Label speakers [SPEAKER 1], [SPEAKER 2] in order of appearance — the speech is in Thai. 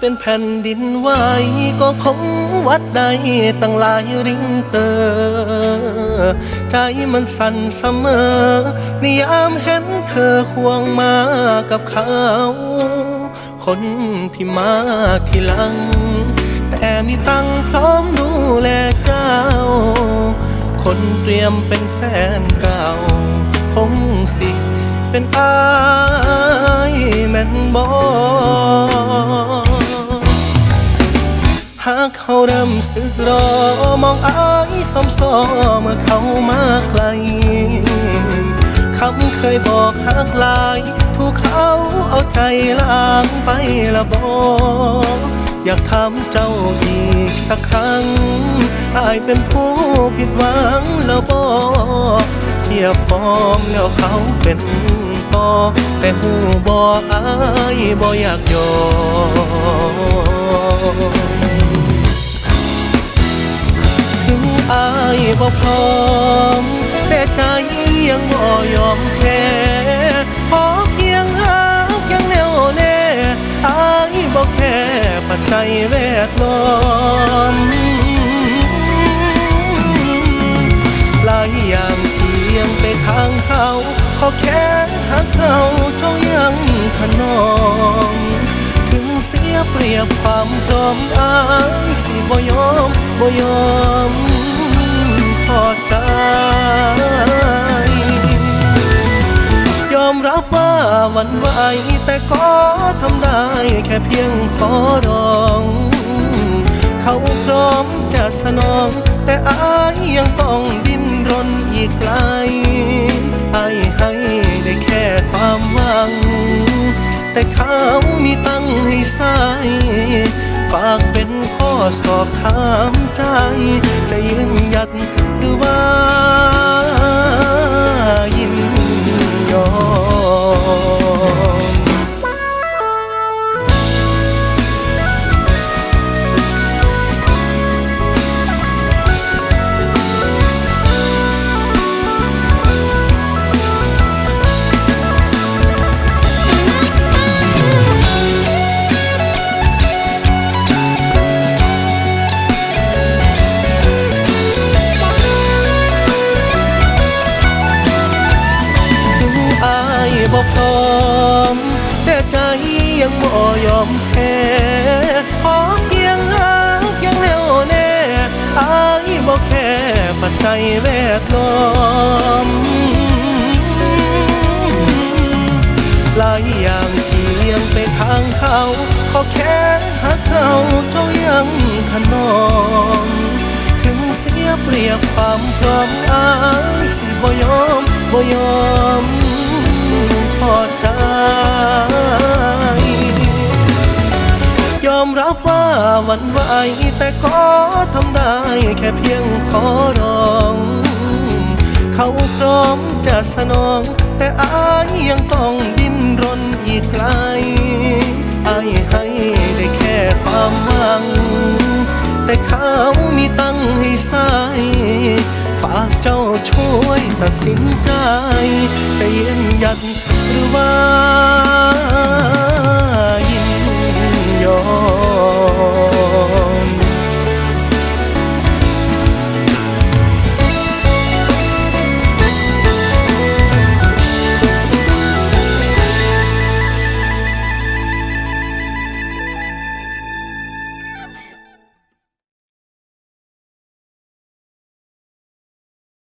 [SPEAKER 1] เป็นแผ่นดินไหวก็คงวัดได้ตั้งหลายริงเตอร์ใจมันสั่นเสมอในยามเห็นเธอห่วงมากับเขา คนที่มาทีหลัง แต่มีตังพร้อมดูแลเจ้า คนเตรียมเป็นแฟนเก่าคงสิ เป็นอายแม่นบอห กเขาเริ่มสึกรอ มองอายสมซอเมื่อเขามาไกลคำเคยบอกหักลาย ถูกเขาเอาใจล้างไปละบออยากถามเจ้าอีกสักครั้งอายเป็นผู้ผิดหวังแล้วบอเทียบฟอร์มแล้วเขาเป็นปอแต่หูบออายบออยากยอม อายบ่พร้อมแต่ใจยังบ่ยอมแพ้ขอเพียงหักยังแน่วแน่อายบ่แค่ปัจจัยแวดล้อมหลายอย่างที่ยังไปทางเขาขอแค่หักเขาเจ้ายังถนอม ถึงเสียเปรียบความพร้อมอายสิบ่ยอมบ่ยอมทอดใจยอมรับว่าวันไหวแต่ก็ทำได้แค่เพียงขอร้อง เขาพร้อมจะสนอง แต่อายยังต้องดิ้นรนอีกไกลอายให้ได้แค่ความหว แต่เขามีตั้งให้ใส่ฝากเป็นข้อสอบถามใจ จะยืนหยัดหรือว่า บ่พร้อม แต่ใจยังบ่ยอมแพ้ขอเพียงหักยังแน่วแน่อายบ่แค่ปัจจัยแวดล้อมหลายอย่างที่ยังไปทางเขาขอแค่หักเขาเจ้ายังถนอมถึงเสียเปรียบความพร้อมอายสิบ่ยอมบ่ยอม ทอดใจยอมรับว่าวันไหวแต่ก็ทำได้แค่เพียงขอร้อง เขาพร้อมจะสนอง แต่อายยังต้องดิ้นรนอีกไกลอายให้ได้แค่ความหวัง แต่เขามีตั้งให้ใส่ฝากเจ้าช่วย ตัดสินใจ จะยืนยันหรือว่า